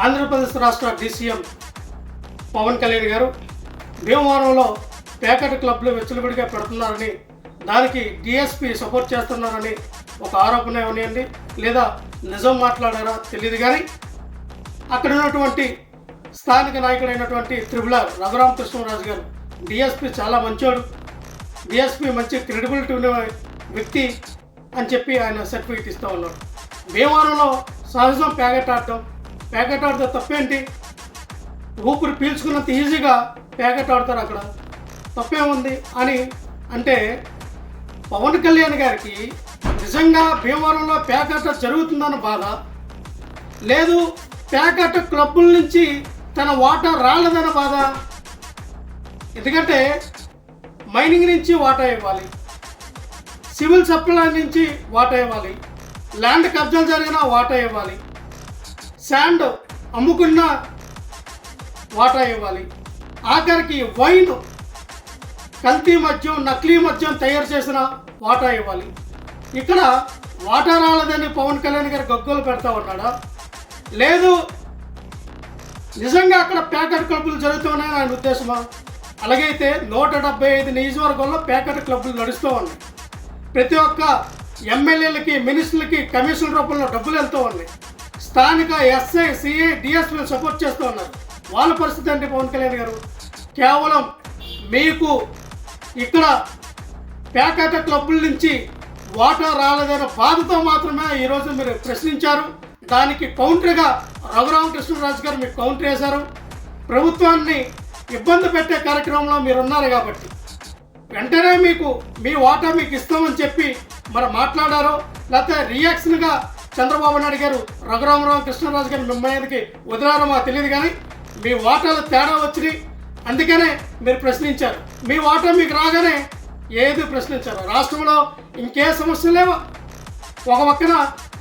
ఆంధ్రప్రదేశ్ రాష్ట్ర డీసీఎం పవన్ కళ్యాణ్ గారు భీమవరంలో ప్యాకెట్ క్లబ్లు వెచ్చలబడిగా పెడుతున్నారని దానికి డిఎస్పి సపోర్ట్ చేస్తున్నారని ఒక ఆరోపణ ఇవ్వనియండి లేదా నిజం మాట్లాడారా తెలియదు కానీ అక్కడ ఉన్నటువంటి స్థానిక నాయకుడైనటువంటి రఘురామ్ కృష్ణరాజు గారు డిఎస్పి చాలా మంచోడు. డిఎస్పి మంచి క్రెడిబిలిటీ ఉన్న వ్యక్తి అని చెప్పి ఆయన సర్టిఫికేట్ ఇస్తూ ఉన్నాడు. భీమవరంలో సహజం ప్యాకెట్ ఆడటం ప్యాకెట్ ఆడితే తప్పేంటి? ఊపిరి పీల్చుకున్నంత ఈజీగా ప్యాకెట్ ఆడతారు అక్కడ. తప్పేముంది అని అంటే పవన్ కళ్యాణ్ గారికి నిజంగా భీమవరంలో ప్యాకెట్ జరుగుతుందన్న బాధ? లేదు ప్యాకెట్ క్లబ్బుల నుంచి తన వాటా రాలేదన్న బాధ? ఎందుకంటే మైనింగ్ నుంచి వాటా ఇవ్వాలి సివిల్ సప్లై నుంచి వాటా ఇవ్వాలి ల్యాండ్ కబ్జాలు జరిగిన వాటా ఇవ్వాలి శాండ్ అమ్ముకున్న వాటా ఇవ్వాలి. ఆఖరికి వైన్ కల్తీ మద్యం నకిలీ మద్యం తయారు చేసిన వాటా ఇవ్వాలి. ఇక్కడ వాటా రాలేదని పవన్ కళ్యాణ్ గారు గగ్గోలు పెడతా ఉన్నాడా? లేదు నిజంగా అక్కడ ప్యాకెట్ క్లబ్బులు జరుగుతున్నాయని ఆయన ఉద్దేశమా? అలాగైతే నూట డెబ్బై ఐదు నియోజకవర్గంలో ప్యాకెట్ క్లబ్బులు నడుస్తూ ఉన్నాయి. ప్రతి ఒక్క ఎమ్మెల్యేలకి మినిస్టర్లకి కమిషన్ రూపంలో డబ్బులు వెళ్తూ ఉన్నాయి. స్థానిక ఎస్ఐ సిఐ డిఎస్పీలు సపోర్ట్ చేస్తూ ఉన్నారు. వాళ్ళ పరిస్థితి అంటే పవన్ కళ్యాణ్ గారు? కేవలం మీకు ఇక్కడ ప్యాకెట్ క్లబ్బుల నుంచి వాటా రాలేదన్న బాధతో మాత్రమే ఈరోజు మీరు ప్రశ్నించారు. దానికి కౌంటర్గా రఘురామకృష్ణరాజు గారు మీకు కౌంటర్ వేశారు. ప్రభుత్వాన్ని ఇబ్బంది పెట్టే కార్యక్రమంలో మీరు ఉన్నారు కాబట్టి. వెంటనే మీకు మీ వాటా మీకు ఇస్తామని చెప్పి మరి మాట్లాడారో. లేకపోతే రియాక్షన్గా చంద్రబాబు నాయుడు గారు రఘురామరావు కృష్ణరాజు గారు మిమ్మల్ని వదిలారో మాకు తెలియదు కానీ మీ వాటాలు తేడా వచ్చినాయి. అందుకనే మీరు ప్రశ్నించారు. మీ వాటా మీకు రాగానే ఏది ప్రశ్నించారు? రాష్ట్రంలో ఇంకే సమస్యలు లేవా? ఒక పక్కన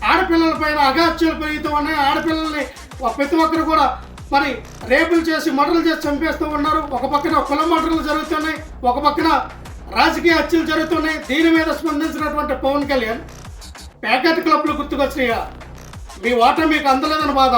ఆడపిల్లల పైన అగాత్యాలు పెరుగుతూ ఉన్నాయి. ఆడపిల్లల్ని ఒక ప్రతి ఒక్కరు కూడా మరి రేపులు చేసి మర్డర్లు చేసి చంపేస్తూ ఉన్నారు. ఒక పక్కన కుల మర్డర్లు జరుగుతున్నాయి. ఒక పక్కన రాజకీయ హత్యలు జరుగుతున్నాయి. దీని మీద స్పందించినటువంటి పవన్ కళ్యాణ్ ప్యాకెట్ క్లబ్లు గుర్తుకొచ్చినాయా మీ వాటా మీకు అందలేదని బాధ.